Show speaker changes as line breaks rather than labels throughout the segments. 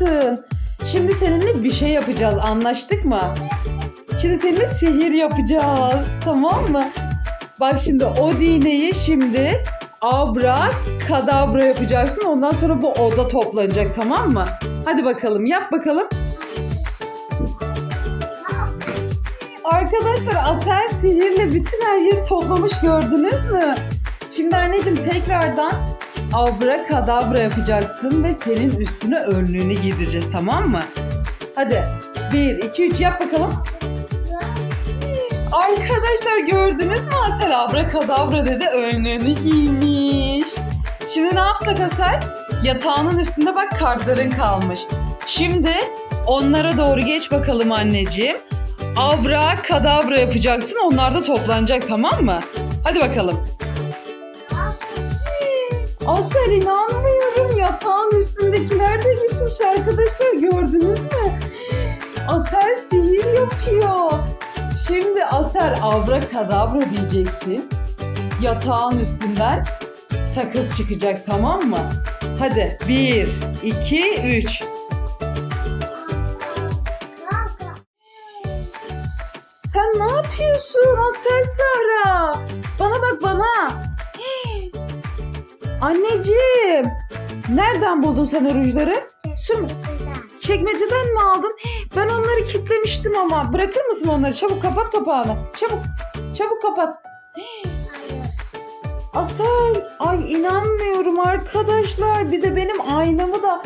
yaptın. Şimdi seninle bir şey yapacağız. Anlaştık mı? Şimdi seninle sihir yapacağız. Tamam mı? Bak şimdi o iğneyi şimdi abra kadabra yapacaksın. Ondan sonra bu oda toplanacak tamam mı? Hadi bakalım yap bakalım. Arkadaşlar Asel sihirle bütün her yeri toplamış gördünüz mü? Şimdi anneciğim tekrardan abra kadabra yapacaksın ve senin üstüne önlüğünü giydireceğiz tamam mı? Hadi 1, 2, 3 yap bakalım. Arkadaşlar gördünüz mü Asel abra kadabra dedi önlüğünü giymiş. Şimdi ne yapsak Asel? Yatağının üstünde bak kartların kalmış. Şimdi onlara doğru geç bakalım anneciğim. Abra kadabra yapacaksın onlar da toplanacak tamam mı? Hadi bakalım. Asel inanmıyorum yatağın üstündekiler de gitmiş arkadaşlar gördünüz mü? Asel sihir yapıyor. Şimdi Asel abra kadabra diyeceksin. Yatağın üstünden sakız çıkacak tamam mı? Hadi bir, iki, üç. Sen ne yapıyorsun Asel Sahra? Bana bak bana. Anneciğim. Nereden buldun sen o rujları? Süm çekmeceden mi aldın? Ben onları kilitlemiştim ama. Bırakır mısın onları? Çabuk kapat kapağını. Çabuk. Çabuk kapat. Asel, ay inanmıyorum arkadaşlar. Bir de benim aynamı da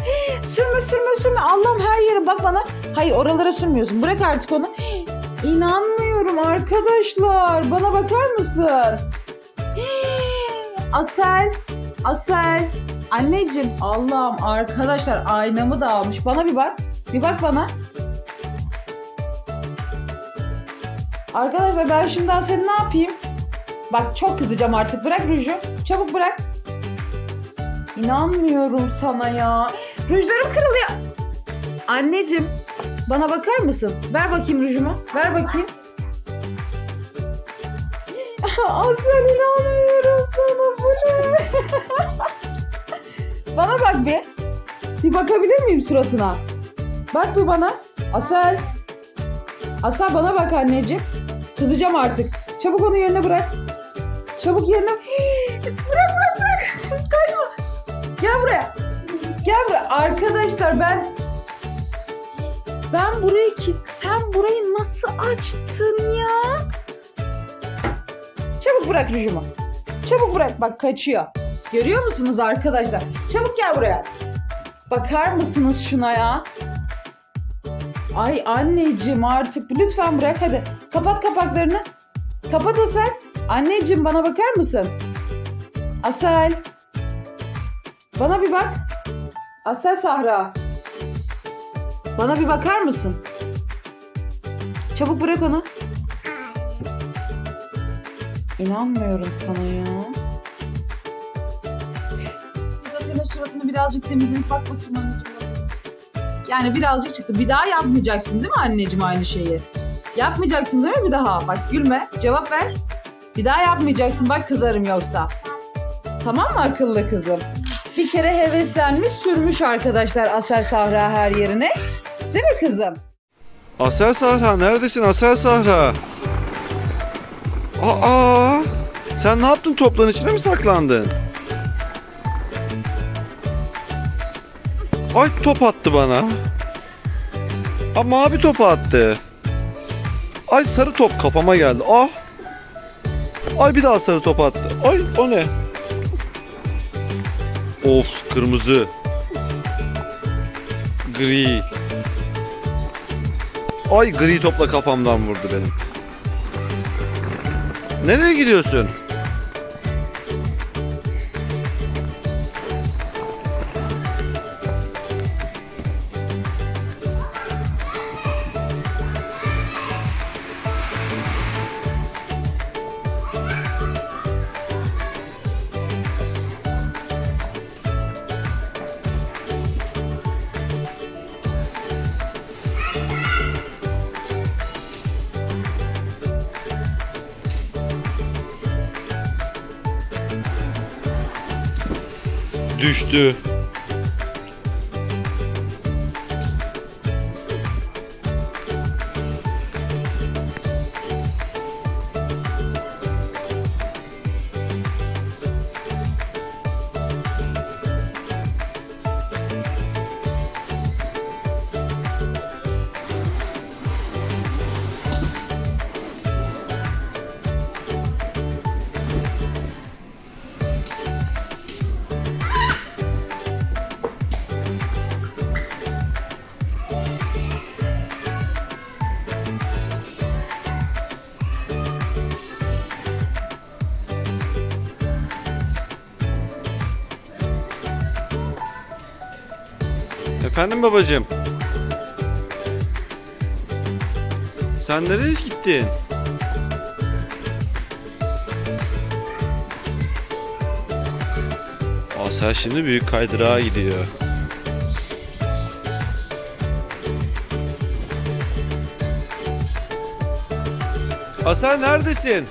sürme sürme sürme. Allah'ım her yere bak bana. Hayır oralara sürmüyorsun. Bırak artık onu. İnanmıyorum arkadaşlar. Bana bakar mısın? Asel, Asel. Anneciğim Allah'ım arkadaşlar aynamı da almış. Bana bir bak. Bir bak bana. Arkadaşlar ben şimdi Asel'i ne yapayım? Bak çok kızacağım artık. Bırak ruju. Çabuk bırak. İnanmıyorum sana ya. Rujlarım kırılıyor. Anneciğim bana bakar mısın? Ver bakayım rujumu. Ver bakayım. Aslan inanmıyorum sana bu ne? bana bak bir. Bir bakabilir miyim suratına? Bak bir bana. Asel. Asel bana bak anneciğim. Kızacağım artık. Çabuk onu yerine bırak. Çabuk yerine. bırak bırak bırak. Kaçma. Gel buraya. Gel buraya. Arkadaşlar ben ben burayı ki sen burayı nasıl açtın ya? Çabuk bırak rujumu. Çabuk bırak bak kaçıyor. Görüyor musunuz arkadaşlar? Çabuk gel buraya. Bakar mısınız şuna ya? Ay anneciğim artık lütfen bırak hadi. Kapat kapaklarını. Kapat Asel. Anneciğim bana bakar mısın? Asel. Bana bir bak. Asel Sahra. Bana bir bakar mısın? Çabuk bırak onu. İnanmıyorum sana ya. Zaten suratını birazcık temizlenip bak bakayım anneciğim. Yani birazcık çıktı. Bir daha yapmayacaksın değil mi anneciğim aynı şeyi? Yapmayacaksın değil mi bir daha? Bak gülme. Cevap ver. Bir daha yapmayacaksın. Bak kızarım yoksa. Tamam mı akıllı kızım? Bir kere heveslenmiş sürmüş arkadaşlar Asel Sahra her yerine. Değil mi kızım?
Asel Sahra neredesin Asel Sahra? Aa! Sen ne yaptın topların içine mi saklandın? Ay top attı bana. Aa mavi top attı. Ay sarı top kafama geldi. Ah! Ay bir daha sarı top attı. Ay o ne? Of kırmızı. Gri. Ay gri topla kafamdan vurdu benim. Nereye gidiyorsun? Düştü. Efendim babacığım. Sen nereye gittin? Aa, sen şimdi büyük kaydırağa gidiyor. Hasan neredesin?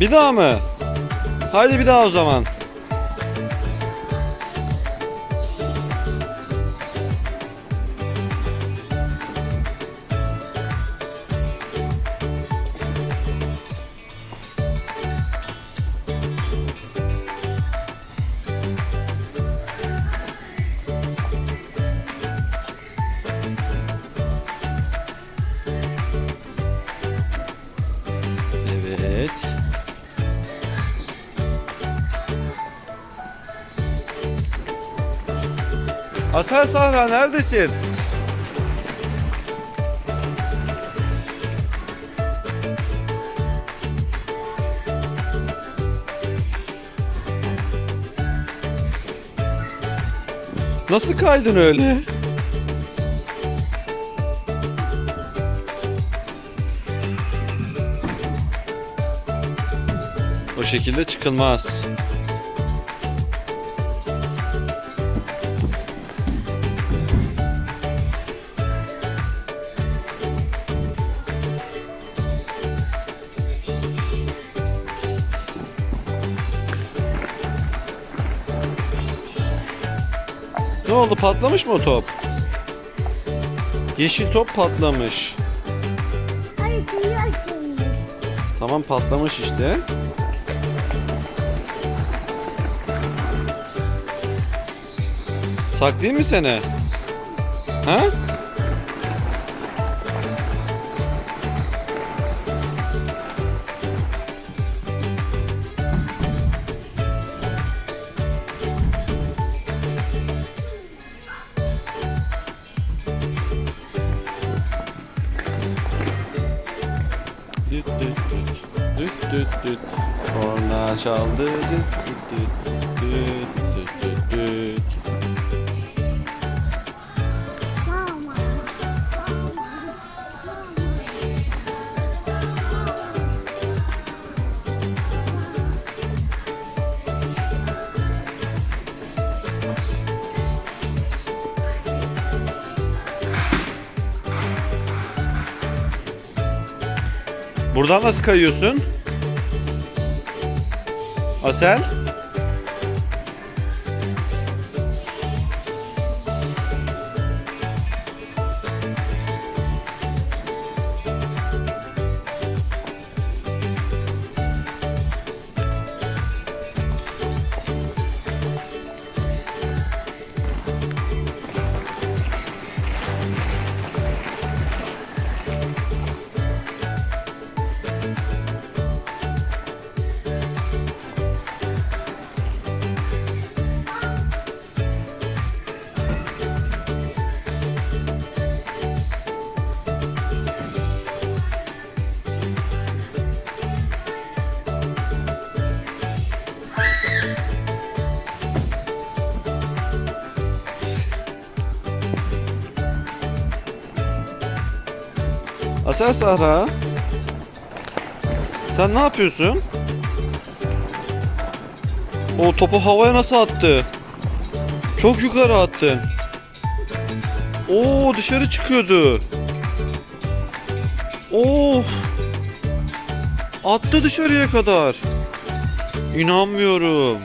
Bir daha mı? Haydi bir daha o zaman. Asel Sahra neredesin? Nasıl kaydın öyle? O şekilde çıkılmaz. Ne oldu patlamış mı o top? Yeşil top patlamış.
Ay suyu açılmış.
Tamam patlamış işte. Saklayayım mı seni? Ha? Düt. Düt. Korna çaldı. Düt düt düt. Düt düt düt. Buradan nasıl kayıyorsun? Asel? Asel Sahra. Sen ne yapıyorsun? O topu havaya nasıl attı? Çok yukarı attın. Oo dışarı çıkıyordu. Of. Attı dışarıya kadar. İnanmıyorum.